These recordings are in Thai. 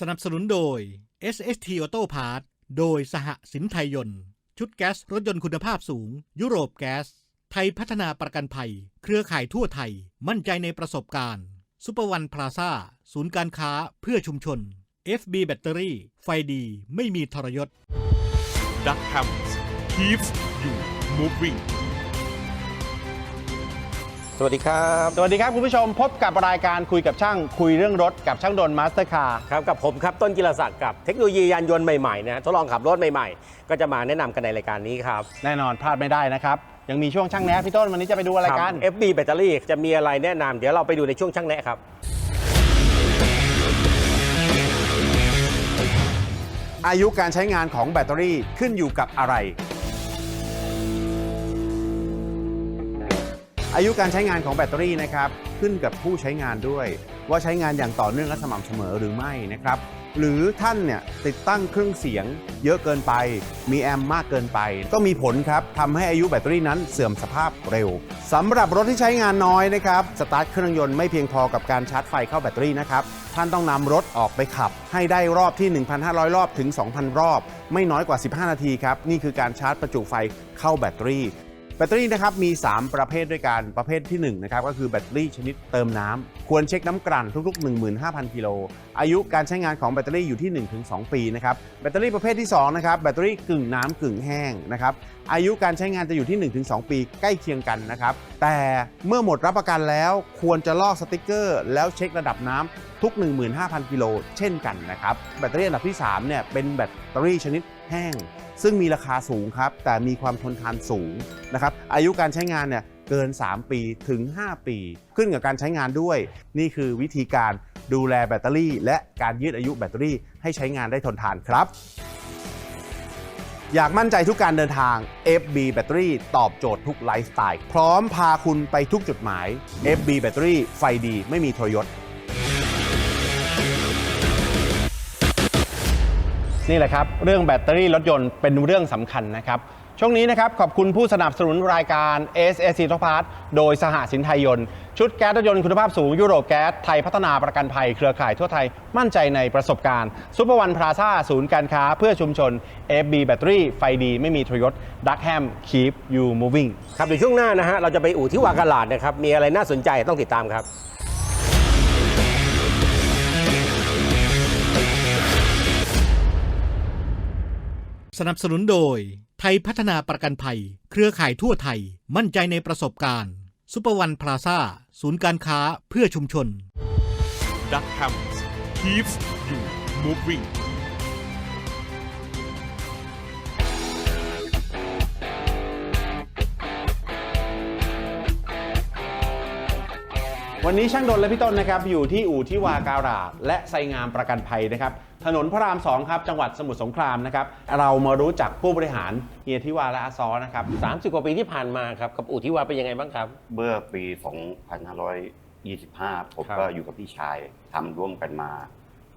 สนับสนุนโดย SST Auto Parts โดยสหสินไทยยนต์ ชุดแก๊สรถยนต์คุณภาพสูง ยุโรปแก๊ส ไทยพัฒนาประกันภัย เครือข่ายทั่วไทย มั่นใจในประสบการณ์ซุปเปอร์วันพลาซ่าศูนย์การค้าเพื่อชุมชน FB แบตเตอรี่ ไฟดีไม่มีทรยศ Duck Hams keeps you moving สวัสดีครับ สวัสดีครับคุณผู้ชมพบกับรายการคุยกับช่างคุยเรื่องรถกับช่างดนมาสเตอร์คาร์ครับกับผมครับต้นกิรศักดิ์กับเทคโนโลยียานยนต์ใหม่ๆนะทดลองขับรถใหม่ๆ ก็จะมาแนะนำกันในรายการนี้ครับแน่นอนพลาดไม่ได้นะครับ ยังมีช่วงช่างแนะพี่ต้นวันนี้จะไปดูอะไรกัน ครับ FB แบตเตอรี่จะมีอะไรแนะนำเดี๋ยวเราไปดูในช่วงช่างแนะครับ อายุการใช้งานของแบตเตอรี่ขึ้นอยู่กับอะไร อายุการใช้งานของแบตเตอรี่นะครับขึ้นกับผู้ใช้งานด้วย ว่าใช้งานอย่างต่อเนื่องและสม่ำเสมอหรือไม่นะครับหรือท่านเนี่ยติดตั้งเครื่องเสียงเยอะเกินไป มีแอมป์มากเกินไป ก็มีผลครับทำให้อายุแบตเตอรี่นั้นเสื่อมสภาพเร็วสำหรับรถที่ใช้งานน้อยนะครับสตาร์ทเครื่องยนต์ไม่เพียงพอกับการชาร์จไฟเข้าแบตเตอรี่นะครับท่านต้องนำรถออกไปขับ ให้ได้รอบที่ 1,500 รอบถึง 2,000 รอบ ไม่น้อยกว่า 15 นาทีครับนี่คือการชาร์จประจุไฟเข้าแบตเตอรี่ แบตเตอรี่นะครับมี 3 ประเภทด้วยกันประเภทที่ 1 นะครับก็คือแบตเตอรี่ชนิดเติมน้ำควรเช็คน้ำกลั่นทุกๆ 15,000 กิโล อายุการใช้งานของแบตเตอรี่อยู่ที่ 1-2 ปีนะครับแบตเตอรี่ประเภทที่2นะครับแบตเตอรี่กึ่งน้ำกึ่งแห้งนะครับอายุการใช้งานจะอยู่ที่ 1-2 ปีใกล้เคียงกันนะครับแต่เมื่อหมดรับประกันแล้วควรจะลอกสติกเกอร์ แล้วเช็คระดับน้ำทุก 15,000 กิโลเช่นกันนะครับแบตเตอรี่อันดับที่3เนี่ยเป็นแบตเตอรี่ชนิด แห้ง ซึ่งมีราคาสูงครับ แต่มีความทนทานสูงนะครับ อายุการใช้งานเนี่ยเกิน 3 ปีถึง 5 ปี ขึ้นกับการใช้งานด้วย นี่คือวิธีการดูแลแบตเตอรี่ และการยืดอายุแบตเตอรี่ให้ใช้งานได้ทนทานครับ อยากมั่นใจทุกการเดินทาง FB แบตเตอรี่ตอบโจทย์ทุกไลฟ์สไตล์ พร้อมพาคุณไปทุกจุดหมาย FB แบตเตอรี่ไฟดีไม่มีทรยศ นี่แหละครับ เรื่องแบตเตอรี่รถยนต์เป็นเรื่องสำคัญนะครับ ช่วงนี้นะครับ ขอบคุณผู้สนับสนุนรายการ s s c ทพาร์ทโดยสหสินไทยยนต์ ชุดแก๊สรถยนต์คุณภาพสูงยุโรปแก๊สไทยพัฒนาประกันภัยเครือข่ายทั่วไทยมั่นใจในประสบการณ์ซุปเปอร์วันพลาซ่าศูนย์การค้าเพื่อชุมชน FB แบตเตอรี่ไฟดีไม่มีทรยศดักแฮม keep you moving ครับเดี๋ยวช่วงหน้านะฮะเราจะไปอู่ที่วากาลาดนะครับมีอะไรน่าสนใจต้องติดตามครับ สนับสนุนโดย ไทยพัฒนาประกันภัย เครือข่ายทั่วไทย มั่นใจในประสบการณ์ซุปเปอร์วันพลาซ่าศูนย์การค้าเพื่อชุมชนดักแฮมส์ keeps you moving วันนี้ช่างดนและพี่ต้นนะครับอยู่ที่อู่ที่วาการาดและไซงามประกันภัยนะครับถนนพระราม2ครับจังหวัดสมุทรสงครามนะครับเรามารู้จักผู้บริหารเฮียทิวาและอาซอนะครับ30 กว่าปีที่ผ่านมาครับกับอู่ที่วาเป็นยังไงบ้างครับ เมื่อปี 2525 ผมครับก็อยู่กับพี่ชายทำร่วมกันมา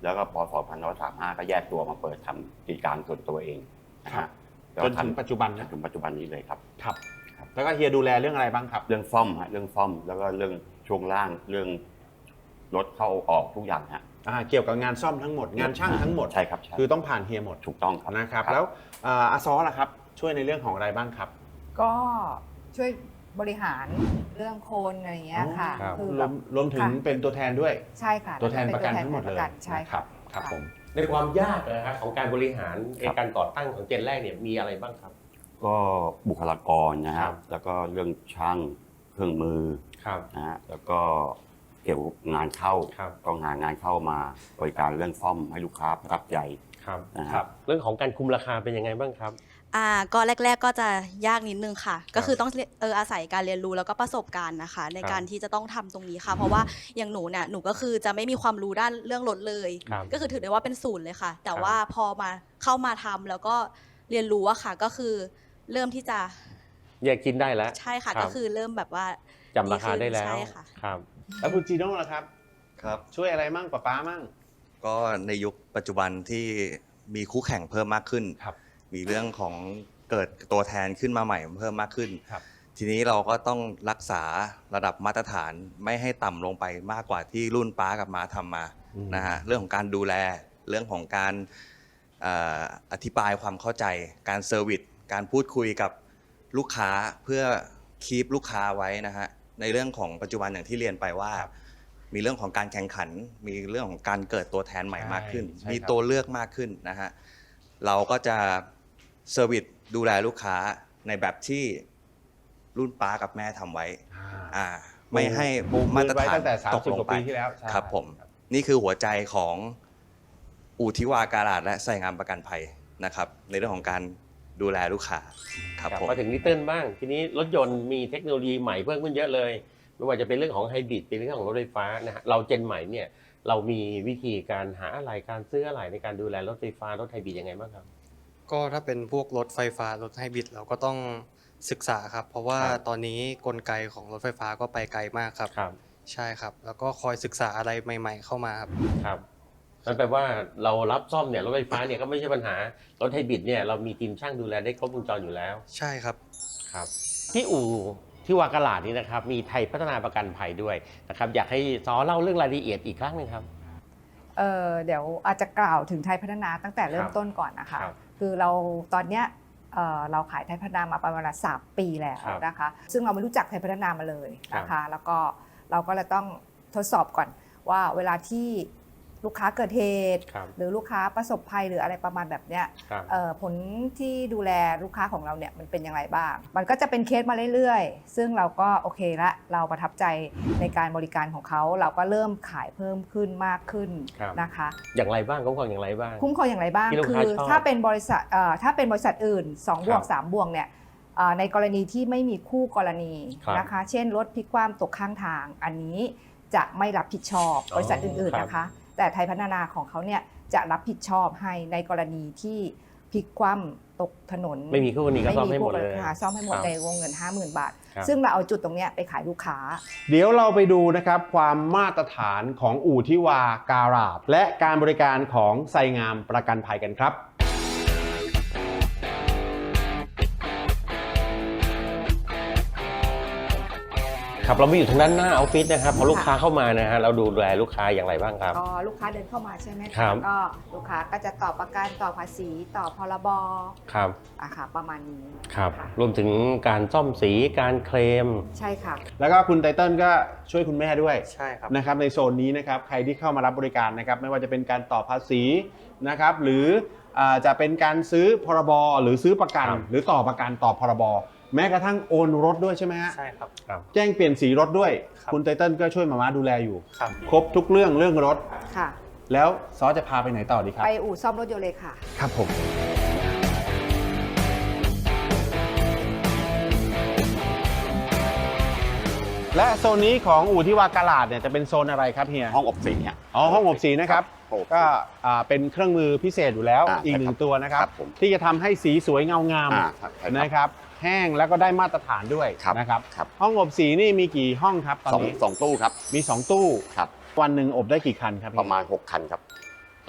แล้วก็พศ2535 ก็แยกตัวมาเปิดทำกิจการส่วนตัวเองนะฮะแล้วจนถึงทำปัจจุบันจนะนถึงปัจจุบันนี้เลยครับครับครับ แล้วก็เฮียดูแลเรื่องอะไรบ้างครับ เรื่องซ่อมฮะเรื่องซ่อมแล้วก็เรื่อง ช่วงล่างเรื่องรถเข้าออกทุกอย่างฮะ อ่าเกี่ยวกับงานซ่อมทั้งหมดงานช่างทั้งหมด ใช่ครับใช่ คือต้องผ่านเฮียหมดถูกต้องครับ นะครับครับแล้วอ่าอาซอล่ะครับช่วยในเรื่องของอะไรบ้างครับ ก็ช่วยบริหารเรื่องโคนอะไรอย่างเงี้ยค่ะ ครับ คือรแบวบ มรวมถึงค่ะ เป็นตัวแทนด้วย ใช่ค่ะตัวแทนเป็ประกันวแททั้งหมดเลยประกันใช่นะคค่ะ รับครับผมในความยากนะครับของการบริหารในการก่อตั้งของเจนแรกเนี่ยมีอะไรบ้างครับ ก็บุคลากรนะครัฮะบ แล้วก็เรื่องช่างเครื่องมือ ครับ นะฮะแล้วก็เกี่ยวกับงานเข้าครับต้องหางานเข้ามาบริการเรื่องซ่อมให้ลูกค้าประทับใจ ครับ นะฮะ ครับ เรื่องของการคุมราคาเป็นยังไงบ้างครับ อ่าก็แรก ๆ ก็จะยากนิดนึงค่ะ ก็คือต้องเรียนเอออาศัยการเรียนรู้แล้วก็ประสบการณ์นะคะ ในครับการที่จะต้องทำตรงนี้ค่ะ เพราะว่าอย่างหนูเนี่ยหนูก็คือจะไม่มีความรู้ด้านเรื่องรถเลย ครับ ก็คือถือได้ว่าเป็นศูนย์เลยค่ะ แต่ครับว่าพอมาเข้ามาทำแล้วก็เรียนรู้อะค่ะ ก็คือเริ่มที่จะ แยกกินได้แล้ว ใช่ค่ะรับ ก็คือเริ่มแบบว่าจำราคาได้แล้วใช่ค่ะ ครับ แล้วคุณจีโน่ล่ะครับ ครับ ช่วยอะไรมั่งป้าป้ามั่ง ก็ในยุคปัจจุบันที่มีคู่แข่งเพิ่มมากขึ้น ครับมีเรื่องของเกิดตัวแทนขึ้นมาใหม่เพิ่มมากขึ้น ครับ ทีนี้เราก็ต้องรักษาระดับมาตรฐานไม่ให้ต่ำลงไปมากกว่าที่รุ่นป้ากับม้าทำมาอืมนะฮะเรื่องของการดูแลเรื่องของการเอ่ออธิบายความเข้าใจ การเซอร์วิสการพูดคุยกับ ลูกค้าเพื่อคีปลูกค้าไว้นะฮะในเรื่องของปัจจุบันอย่างที่เรียนไปว่า มีเรื่องของการแข่งขัน มีเรื่องของการเกิดตัวแทนใหม่มากขึ้น ใช่ใช่มีครับตัวเลือกมากขึ้นนะฮะเราก็จะเซอร์วิสดูแลลูกค้าในแบบที่รุ่นป้ากับแม่ทำไว้อ่าไม่ให้ปูพื้นมาตรฐานไว้ตั้งแต่ตก30ลงกว่าไป ปีที่แล้วใช่ครับผม นี่คือหัวใจของอู่ทิวาการาดและใส่งามประกันภัยนะครับ ในเรื่องของการ ดูแลลูกค้าครับกลับผม มาถึงนิตเติ้ลบ้าง ทีนี้รถยนต์มีเทคโนโลยีใหม่เพิ่มขึ้นเยอะเลย ไม่ว่าจะเป็นเรื่องของไฮบริดเป็นเรื่องของรถไฟฟ้านะฮะเราเจนใหม่เนี่ยเรามีวิธีการหาอะไรการซื้ออะไรในการดูแลรถไฟฟ้ารถไฮบริดยังไงบ้างครับ ก็ถ้าเป็นพวกรถไฟฟ้ารถไฮบริดเราก็ต้องศึกษาครับ เพราะว่าครับ ตอนนี้กลไกของรถไฟฟ้าก็ไปไกลมากครับ ครับใช่ครับ แล้วก็คอยศึกษาอะไรใหม่ ๆ เข้ามาครับ ครับ นั่นแปลว่าเรารับซ่อมเนี่ยรถไฟฟ้าเนี่ยก็ไม่ใช่ปัญหารถไฮบริดเนี่ยเรามีทีมช่างดูแลได้ครบวงจรอยู่แล้วใช่ครับ ครับ ที่อู่ที่วากาลาดนี้นะครับ มีไทยพัฒนาประกันภัยด้วยนะครับ อยากให้ซอเล่าเรื่องรายละเอียดอีกครั้งหนึ่งครับ เออเดี๋ยวอาจจะกล่าวถึงไทยพัฒนาตั้งแต่เริ่คมรับต้นก่อนนะคะ ครับคือเราตอนเนี้ยเอ่อเราขายไทยพัฒนามาประมาณสามปีแล้วครับนะคะ ซึ่งเราไม่รู้จักไทยพัฒนามาเลยนะครัคะบแล้วก็เราก็เลยต้องทดสอบก่อนว่าเวลาที่ ลูกค้าเกิดเหตุ ครับ หรือลูกค้าประสบภัยหรืออะไรประมาณแบบเนี้ยครับ เอ่อผลที่ดูแลลูกค้าของเราเนี่ยมันเป็นอย่างไรบ้าง มันก็จะเป็นเคสมาเรื่อยๆ ซึ่งเราก็โอเคละเราประทับใจในการบริการของเขา เราก็เริ่มขายเพิ่มขึ้นมากขึ้นครับ นะคะ อย่างไรบ้างคุ้มครองอย่างไรบ้าง คุ้มครองอย่างไรบ้าง ที่ลูกคืค้าอชอบถ้าเป็นบริษัทเอ่อถ้าเป็นบริษัทอื่น2บวกครับ3บวกเนี่ยเอ่อในกรณีที่ไม่มีคู่กรณีครับนะคะ เช่นรถพลิกคว่ำตกข้างทาง อันนี้จะไม่รับผิดชอบอ๋อบริษัทอื่นครับๆนะคะ แต่ไทยพัฒนาของเขาเนี่ยจะรับผิดชอบให้ในกรณีที่พลิกคว่ำตกถนน ไม่มีคู่กรณีก็ซ่อมให้หมดเลยค่ะซ่อมให้หมดครับในวงเงิน 50,000 บาทครับซึ่งเราเอาจุดตรงเนี้ยไปขายลูกค้า เดี๋ยวเราไปดูนะครับความมาตรฐานของอู่ทิวาการาดและการบริการของไซงามประกันภัยกันครับ ครับเราไม่อยู่ทางด้านหน้าออฟฟิศนะครับพอลูกค้าเข้ามานะฮะเราดูแลลูกค้าอย่างไรบ้างครับ ก็ลูกค้าเดินเข้ามาใช่ไหมะครับ ก็ลูกค้าก็จะต่อประกันต่อภาษีต่อพรบครับอะค่ะประมาณนี้ครับค่ะรวมถึงการซ่อมสีการเคลม ใช่ค่ะ แล้วก็คุณไตเติ้ลก็ช่วยคุณแม่ด้วยใช่ครับ นะครับในโซนนี้นะครับใครที่เข้ามารับบริการนะครับไม่ว่าจะเป็นการต่อภาษีนะครับหรืออาจะเป็นการซื้อพรบ หรือซื้อประกัน ครับ หรือต่อประกันต่อพรบ แม้กระทั่งโอนรถด้วยใช่ไหมฮะใช่ครับ ครับ แจ้งเปลี่ยนสีรถด้วย ครับ คุณไตเติ้ลก็ช่วยมาม่าดูแลอยู่ ครับ ครบทุกเรื่องเรื่องรถ ค่ะ แล้วซอจะพาไปไหนต่อดีครับ ไปอู่ซ่อมรถยนต์เลยค่ะ ครับผม และโซนนี้ของอู่ที่วากาลาดเนี่ยจะเป็นโซนอะไรครับเฮีย ห้องอบสีเนี่ย อ๋อห้องอบสีนะครับ ครับก็อ่าเป็นเครื่องมือพิเศษอยู่แล้วอ่าอีกหนึ่ใช่ครังบตัวนะครับ ครับผมที่จะทำให้สีสวยเงางามอ่าครับใช่ครับนะครับ แห้งแล้วก็ได้มาตรฐานด้วยครับนะครับ ครับ ห้องอบสีนี่มีกี่ห้องครับตอนสองนี้สองตู้ครับ มี 2 ตู้ ครับ วันหนึ่งอบได้กี่คันครับประมาณ 6 คันครับ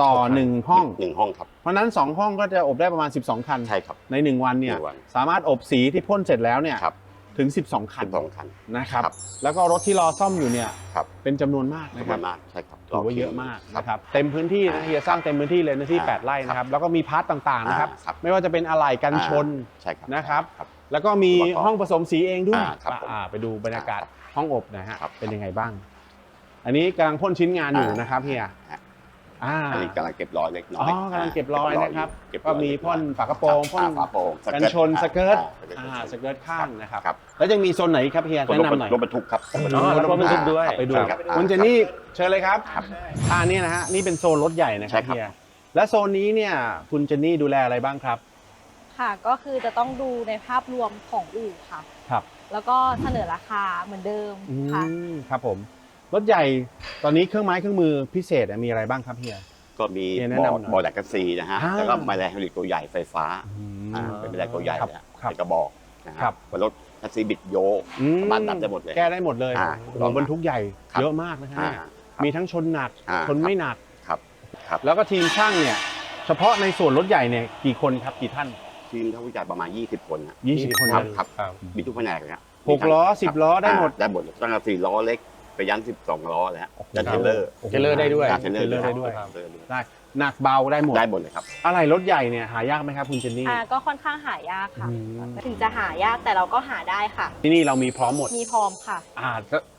ต่อหกคันหนึ่งห้อง หนึ่งห้องครับ เพราะฉะนั้น 2 ห้องก็จะอบได้ประมาณ 12 คัน ใช่ครับ ใน 1 วันเนี่ยหนึ่งวันสามารถอบสีที่พ่นเสร็จแล้วเนี่ยครับถึง 12 คันสิบสองคัน นะครับครับ แล้วก็รถที่รอซ่อมอยู่เนี่ยครับเป็นจำนวนมากนะปครัระบมาณใช่ครับ ถือว่าเยอะมากครับนะครับเต็มพื้นที่นะอ่าเฮียสร้างเต็มพื้นที่เลยนะที่อ่า8ไร่นะครับแล้วก็มีพาร์ตต่างๆนะครับอ่าครับไม่ว่าจะเป็นอะไหล่กันชน ใช่ครับนะครับ ครับ แล้วก็มีอุปกรณ์ห้องผสมสีเองด้วยอ่าครับผมอ่าไปดูบรรยากาศครับห้องอบนะฮะครับ เป็นยังไงบ้าง อันนี้กำลังพ่นชิ้นงานอยู่อ่านนะครับเฮียฮะอ่า อันนี้กำลังเก็บรอยเล็กน้อ๋อยอกำลังเก็บรอยนะครับเก็บรก็อยมีเล็พ่นอยฝากระโปรงพ่น อ่าฝาโปรงสกันเกิร์ตชนสเกิร์ตอ่าอ่าสเกิร์ตข้างนะครับ ครับแล้วยังมีโซนไหนครับเฮียรถแนะนำหน่อยรถบรรทุกครับ อ๋อแล้วก็บรรทุกด้วย ไปดูครับ คุณเจนนี่เชิญเลยครับอ่านี่นะฮะนี่เป็นโซนรถใหญ่นะคใช่รับครับ เฮียและโซนนี้เนี่ยคุณเจนนี่ดูแลอะไรบ้างครับ ค่ะก็คือจะต้องดูในภาพรวมของอู่ค่ะ ครับ แล้วก็เสนอราคาเหมือนเดิมอืค่ะ มครับผม รถใหญ่ตอนนี้เครื่องไม้เครื่องมือพิเศษมีอะไรบ้างครับเฮีย ก็มีเฮียแนะบนำอหน่อยบอแดกกซีนะฮะ อ่า แล้วก็ไมแรงไฮดรอลิกตัวใหญ่ไฟฟ้าอ่าเป็นบันไดตัวใหญ่ครับนะฮะครับ เป็นกระบอกนะฮะครับ เป็นรถแท็กซี่บิดโยก อืมสามารถดับได้หมดเลยแก้ได้หมดเลยอ่าโอ้โหบรรทุกใหญ่ครับ เยอะมากนะฮะอ่า เนี่ยครับมีทั้งชนหนักอ่า ชนไม่หนัก ครับ ครับแล้วก็ทีมช่างเนี่ย เฉพาะในส่วนรถใหญ่เนี่ยกี่คนครับกี่ท่าน ทีมทั้งผู้จัดประมาณ 20 คนนะ20คนครับเลยครับครับ มีทุกแผนกเลยครับหกล้อสิบล้อได้หมดาได้หมดตั้งแต่สี่ล้อเล็กไปยัน12ล้อเลยฮะโอ้โหยันเทรลเลอร์เทรลเลอร์ได้ด้วย อ่าเทรลเลอร์เทรลเลอร์ได้ด้วยครับเทรลเลอร์ด้วยได้หนักเบาได้หมด ได้หมดเลยครับ อะไรรถใหญ่เนี่ยหายากไหมครับคุณเจนนี่ อ่าก็ค่อนข้างหายากค่ะ อืม ถึงจะหายากแต่เราก็หาได้ค่ะ ที่นี่เรามีพร้อมหมด มีพร้อมค่ะอ่า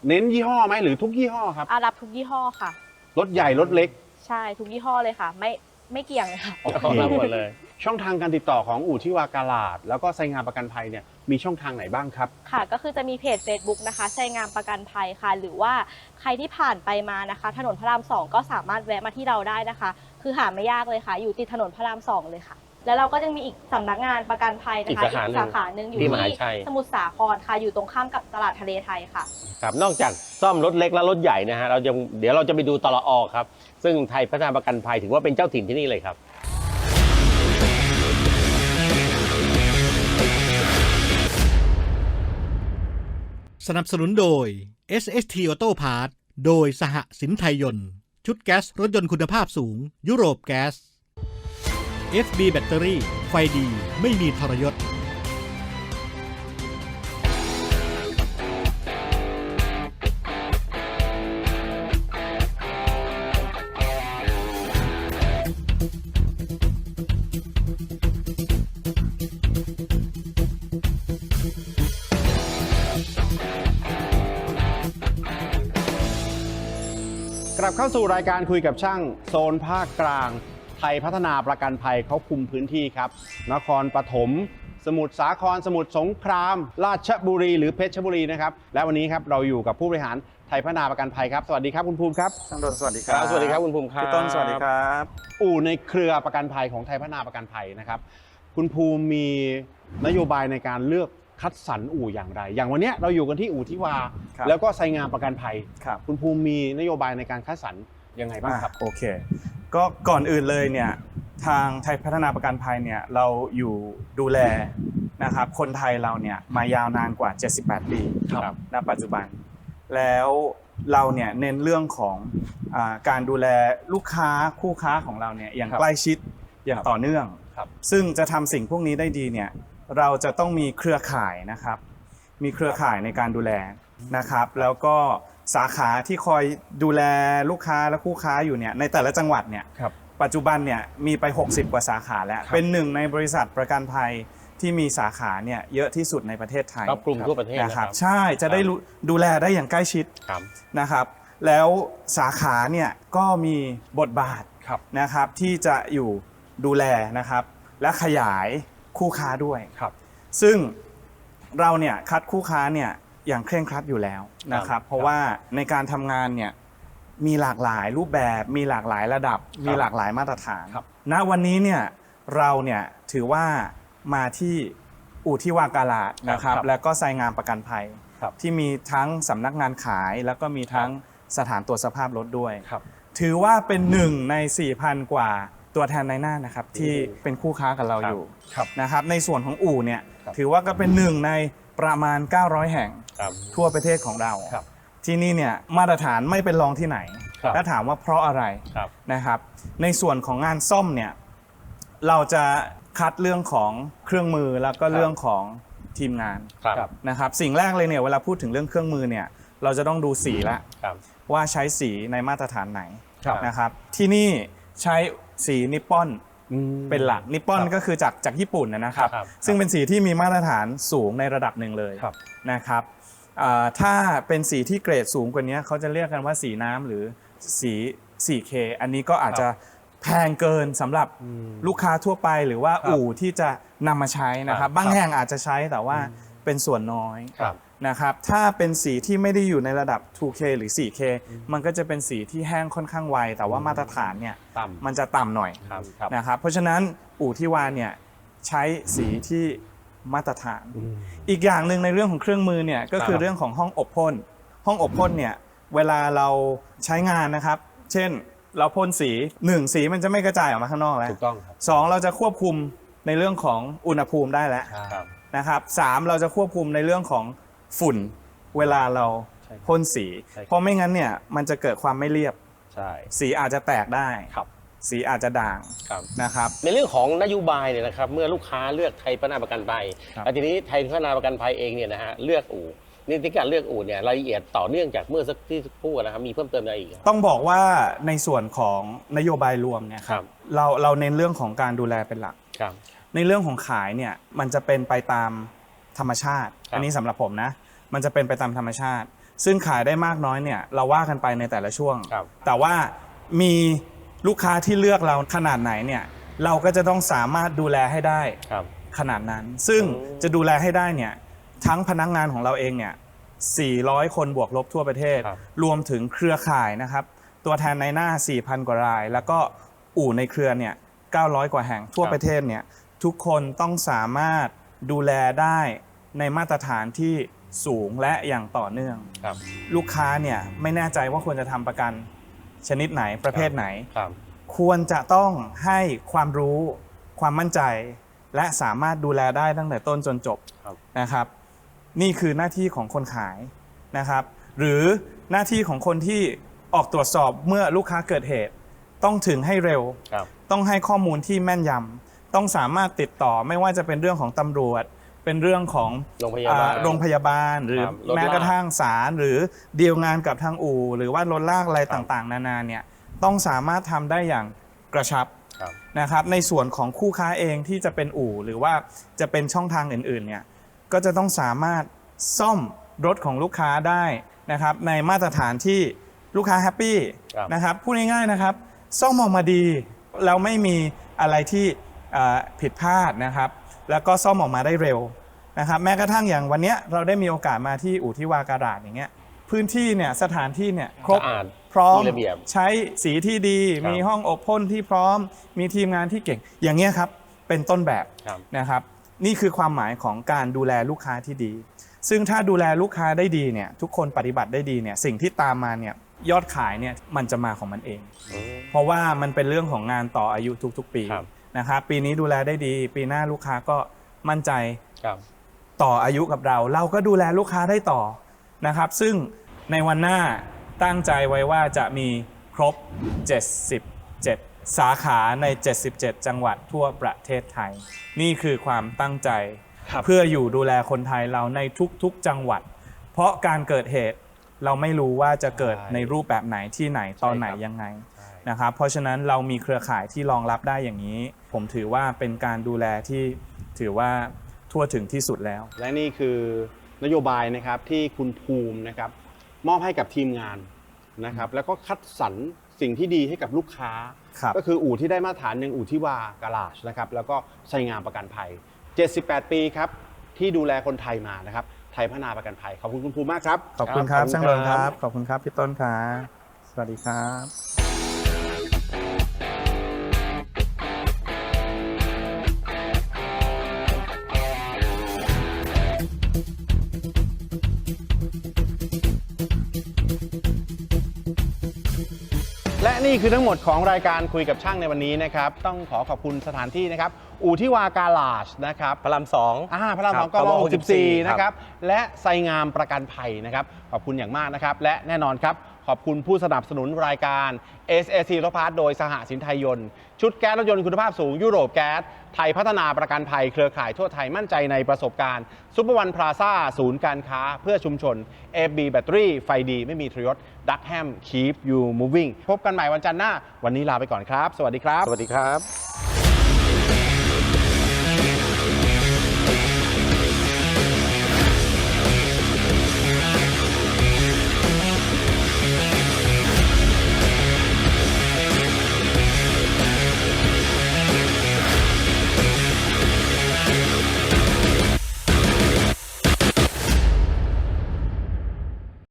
เน้นยี่ห้อไหมหรือทุกยี่ห้อครับ อารับทุกยี่ห้อค่ะ รถใหญ่รถเล็ก ใช่ทุกยี่ห้อเลยค่ะ ไม่ ไม่เกี่ยงเลยค่ะ โอเครับหมดเลย ช่องทางการติดต่อของอู่ที่วากาลาด แล้วก็ไซงานประกันภัยเนี่ยมีช่องทางไหนบ้างครับ ค่ะ ก็คือจะมีเพจ Facebook นะคะชัยงามประกันภัยค่ะ หรือว่าใครที่ผ่านไปมานะคะ ถนนพระรามสองก็สามารถแวะมาที่เราได้นะคะ คือหาไม่ยากเลยค่ะ อยู่ติดถนนพระรามสองเลยค่ะ แล้วเราก็ยังมีอีกสำนักงานประกันภัยนะคะอีกสาขาหนึ่งสาขาหนึ่งอยู่ที่ที่มหาชัย สมุทรสาครค่ะ อยู่ตรงข้ามกับตลาดทะเลไทยค่ะ ครับนอกจากซ่อมรถเล็กและรถใหญ่นะฮะเราจะเดี๋ยวเราจะไปดูตลออครับ ซึ่งไทยพัฒนาประกันภัยถือว่าเป็นเจ้าถิ่นที่นี่เลยครับ สนับสนุนโดย SST Auto Parts โดยสหสินไทยยนต์ ชุดแก๊สรถยนต์คุณภาพสูง ยุโรปแก๊ส FB แบตเตอรี่ ไฟดีไม่มีทรยศกลับเข้าสู่รายการคุยกับช่างโซนภาคกลาง ยพัฒนาประกันภัยเขาคุมพื้นที่ครับ นครปฐมสมุทรสาคร สมุทรสงคราม ราชบุรี หรือเพชรบุรีนะครับ และวันนี้ครับเราอยู่กับผู้บริหารไทยพัฒนาประกันภัยครับ สวัสดีครับคุณภูมิครับช่างดนสวัสดีครับสวัสดีครับคุณภูมิครับพี่ต้นสวัสดีครับอู่ในเครือประกันภัยของไทยพัฒนาประกันภัยนะครับ คุณภูมิมีนโยบายในการเลือกคัดสรรอู่อย่างไร อย่างวันเนี้ยเราอยู่กันที่อู่ที่วาครับแล้วก็ไซงามประกันภัยครับคุณภูมิมีนโยบายในการคัดสรรยังไงบ้างครับอะโอเค ก็ก่อนอื่นเลยเนี่ยทางไทยพัฒนาประกันภัยเนี่ยเราอยู่ดูแลนะครับคนไทยเราเนี่ยมายาวนานกว่า 78 ปีครับณปัจจุบัน แล้วเราเนี่ยเน้นเรื่องของอาการดูแลลูกค้าคู่ค้าของเราเนี่ยอย่างครับใกล้ชิดอย่างต่อเนื่องครับซึ่งจะทำสิ่งพวกนี้ได้ดีเนี่ยเราจะต้องมีเครือข่ายนะครับ มีเครือข่ายในการดูแลนะครับ แล้วก็ สาขาที่คอยดูแลลูกค้าและคู่ค้าอยู่เนี่ยในแต่ละจังหวัดเนี่ยครับ ปัจจุบันเนี่ยมีไป 60 กว่าสาขาแล้ว ครับ เป็นหนึ่งในบริษัทประกันภัยที่มีสาขาเนี่ยเยอะที่สุดในประเทศไทยครอบคลุมทั่วประเทศนะนะคครัรับบ ใช่จะได้รู้ดูแลได้อย่างใกล้ชิด ครับ นะครับแล้วสาขาเนี่ยก็มีบทบาทครับ นะครับที่จะอยู่ดูแลนะครับและขยายคู่ค้าด้วย ครับ ซึ่งเราเนี่ยคัดคู่ค้าเนี่ย อย่างเคร่งครัดอยู่แล้วนะครับ เพราะว่าในการทำงานเนี่ยมีหลากหลายรูปแบบ มีหลากหลายระดับ มีหลากหลายมาตรฐานครับ ณวันนี้เนี่ยเราเนี่ยถือว่ามาที่อู่ที่วากาลาดนะครับ ครับแล้วก็ไซงามประกันภัย ครับ ที่มีทั้งสำนักงานขายแล้วก็มีทั้งสถานตรวจสภาพรถด้วย ครับ ถือว่าเป็นหนึ่งใน 4,000 กว่าตัวแทนในหน้านะครับ ที่เป็นคู่ค้ากับเราอยู่ครับ นะครับ ในส่วนของอู่เนี่ยครับ ถือว่าก็เป็นหนึ่งในประมาณ 900 แห่ง ครับ ทั่วประเทศของเรา ครับที่นี่เนี่ยมาตรฐานไม่เป็นรองที่ไหน ครับและถามว่าเพราะอะไรครับ นะครับ ในส่วนของงานซ่อมเนี่ยเราจะคัดเรื่องของเครื่องมือแล้วก็เรื่องของทีมงานครับ นะครับสิ่งแรกเลยเนี่ยเวลาพูดถึงเรื่องเครื่องมือเนี่ยเราจะต้องดูสีละครับ ว่าใช้สีในมาตรฐานไหนครับนะครับที่นี่ใช้สีนิปปอนอืม เป็นหลักนิปปอนครับก็คือจากจากญี่ปุ่นนะนะครับ ครับซึ่งเป็นสีที่มีมาตรฐานสูงในระดับหนึ่งเลยครับ นะครับอ่า ถ้าเป็นสีที่เกรดสูงกว่านี้เขาจะเรียกกันว่าสีน้ำหรือสี 4K อันนี้ก็อาจจะแพงเกินสำหรับลูกค้าทั่วไปหรือว่าครับอู่ที่จะนำมาใช้นะครับ บางแห่งอาจจะใช้แต่ว่าเป็นส่วนน้อยครับนะครับ ถ้าเป็นสีที่ไม่ได้อยู่ในระดับ 2K หรือ 4K มันก็จะเป็นสีที่แห้งค่อนข้างไว แต่ว่ามาตรฐานเนี่ยต่ำมันจะต่ำหน่อยครับครับนะครับ เพราะฉะนั้นอู่ที่วานเนี่ยใช้สีที่ มาตรฐาน อีกอย่างหนึ่งในเรื่องของเครื่องมือเนี่ยก็คือครับเรื่องของห้องอบพ่นห้องอบพ่นเนี่ยเวลาเราใช้งานนะครับ เช่นเราพ่นสีหนึ่งสีมันจะไม่กระจายออกมาข้างนอกแล้วถูกต้องครับสองเราจะควบคุมในเรื่องของอุณหภูมิได้แล้วครับนะครับสามเราจะควบคุมในเรื่องของฝุ่น เวลาเราใช่ครับพ่นสีใช่ครับเพราะไม่งั้นเนี่ยมันจะเกิดความไม่เรียบใช่สีอาจจะแตกได้ครับ สีอาจจะด่างครับ นะครับ ในเรื่องของนโยบายเนี่ยนะครับเมื่อลูกค้าเลือกไทยพัฒนาประกันภัยครับ แล้วทีนี้ไทยพัฒนาประกันภัยเองเนี่ยนะฮะเลือกอู่นี่ที่การเลือกอู่เนี่ยรายละเอียดต่อเนื่องจากเมื่อสักที่พูดนะครับมีเพิ่มเติมอะไรอีกครับ ต้องบอกว่าในส่วนของนโยบายรวมเนี่ยครับ เราเราเน้นเรื่องของการดูแลเป็นหลัก ครับ ในเรื่องของขายเนี่ยมันจะเป็นไปตามธรรมชาติ ครับ อันนี้สำหรับผมนะ มันจะเป็นไปตามธรรมชาติ ซึ่งขายได้มากน้อยเนี่ยเราว่ากันไปในแต่ละช่วง ครับ แต่ว่ามี ลูกค้าที่เลือกเราขนาดไหนเนี่ยเราก็จะต้องสามารถดูแลให้ได้ครับ ขนาดนั้น ซึ่งอืมจะดูแลให้ได้เนี่ยทั้งพนักงานของเราเองเนี่ย 400 คนบวกลบทั่วประเทศ ครับ รวมถึงเครือข่ายนะครับ ตัวแทนในหน้า 4,000 กว่าราย แล้วก็อู่ในเครือเนี่ย 900 กว่าแห่งทั่วประเทศเนี่ย ทุกคนต้องสามารถดูแลได้ในมาตรฐานที่สูงและอย่างต่อเนื่อง ครับ ลูกค้าเนี่ยไม่แน่ใจว่าควรจะทำประกัน ชนิดไหนประเภทไหน ครับ ควรจะต้องให้ความรู้ความมั่นใจ และสามารถดูแลได้ตั้งแต่ต้นจนจบครับ นะครับ นี่คือหน้าที่ของคนขายนะครับ หรือหน้าที่ของคนที่ออกตรวจสอบเมื่อลูกค้าเกิดเหตุ ต้องถึงให้เร็ว ครับ ต้องให้ข้อมูลที่แม่นยำต้องสามารถติดต่อไม่ว่าจะเป็นเรื่องของตำรวจ เป็นเรื่องของโรงพยาบาลอ่โรงพยาบาลหรือครับรถลาก แม้กระทั่งศาลหรือดีลงานกับทางอู่หรือว่ารถลากอะไรต่างๆ นานาเนี่ยต้องสามารถทำได้อย่างกระชับครับ นะครับ ในส่วนของคู่ค้าเองที่จะเป็นอู่ หรือว่าจะเป็นช่องทางอื่นๆเนี่ยก็จะต้องสามารถซ่อมรถของลูกค้าได้นะครับ ในมาตรฐานที่ลูกค้าแฮปปี้ครับ นะครับพูดง่ายๆนะครับ ซ่อมออกมาดีแล้วไม่มีอะไรที่เอ่อผิดพลาดนะครับ แล้วก็ซ่อมออกมาได้เร็วนะครับแม้กระทั่งอย่างวันเนี้ยเราได้มีโอกาสมาที่อู่ที่วากาดาดอย่างเงี้ยพื้นที่เนี่ยสถานที่เนี่ยครบสะอาดพร้อมมีระเบียบใช้สีที่ดี ครับมีห้องอบพ่นที่พร้อม มีทีมงานที่เก่ง อย่างเงี้ยครับเป็นต้นแบบครับ นะครับ นี่คือความหมายของการดูแลลูกค้าที่ดี ซึ่งถ้าดูแลลูกค้าได้ดีเนี่ยทุกคนปฏิบัติได้ดีเนี่ยสิ่งที่ตามมาเนี่ยยอดขายเนี่ยมันจะมาของมันเอง อืม เพราะว่ามันเป็นเรื่องของงานต่ออายุทุกๆปี ครับ นะครับปีนี้ดูแลได้ดี ปีหน้าลูกค้าก็มั่นใจครับต่ออายุกับเรา เราก็ดูแลลูกค้าได้ต่อนะครับ ซึ่งในวันหน้าตั้งใจไว้ว่าจะมีครบ 77 สาขาใน 77 จังหวัดทั่วประเทศไทย นี่คือความตั้งใจ เพื่ออยู่ดูแลคนไทยเราในทุกๆจังหวัด เพราะการเกิดเหตุเราไม่รู้ว่าจะเกิดใช่ในรูปแบบไหนที่ไหนตอนไหนใช่ครับยังไงใช่ นะครับ เพราะฉะนั้นเรามีเครือข่ายที่รองรับได้อย่างนี้ ผมถือว่าเป็นการดูแลที่ถือว่าทั่วถึงที่สุดแล้ว และนี่คือนโยบายนะครับที่คุณภูมินะครับมอบให้กับทีมงานนะครับ แล้วก็คัดสรรสิ่งที่ดีให้กับลูกค้า ครับ ก็คืออู่ที่ได้มาตรฐานหนึ่งอู่ที่วากาลาชนะครับแล้วก็ไซงามประกันภัย 78 ปีครับที่ดูแลคนไทยมานะครับ ไทยพัฒนาประกันภัยขอบคุณคุณภูมิมากครับขอบคุณครับขอช่างเริงครับ ขอบคุณครับพี่ต้นครับสวัสดีครับ นี่คือทั้งหมดของรายการคุยกับช่างในวันนี้นะครับ ต้องขอขอบคุณสถานที่นะครับ อู่ที่วากาลาชนะครับพระรามสองอ่าพระรามคสรัอบงก็กมหกสิบสี่64 นะครับ และไซงามประกันภัยนะครับ ขอบคุณอย่างมากนะครับ และแน่นอนครับ ขอบคุณผู้สนับสนุนรายการ SAC รถพาร์ทโดยสหสินไทยยนต์ ชุดแก๊สรถยนต์คุณภาพสูงยุโรปแก๊ส ไทยพัฒนาประกันภัยเครือข่ายทั่วไทยมั่นใจในประสบการณ์ซุปเปอร์วันพลาซ่าศูนย์การค้าเพื่อชุมชน FB แบตเตอรี่ไฟดี ไม่มีทรยศดักแฮม keep you moving พบกันใหม่วันจันทร์หน้า วันนี้ลาไปก่อนครับ สวัสดีครับ สวัสดีครับ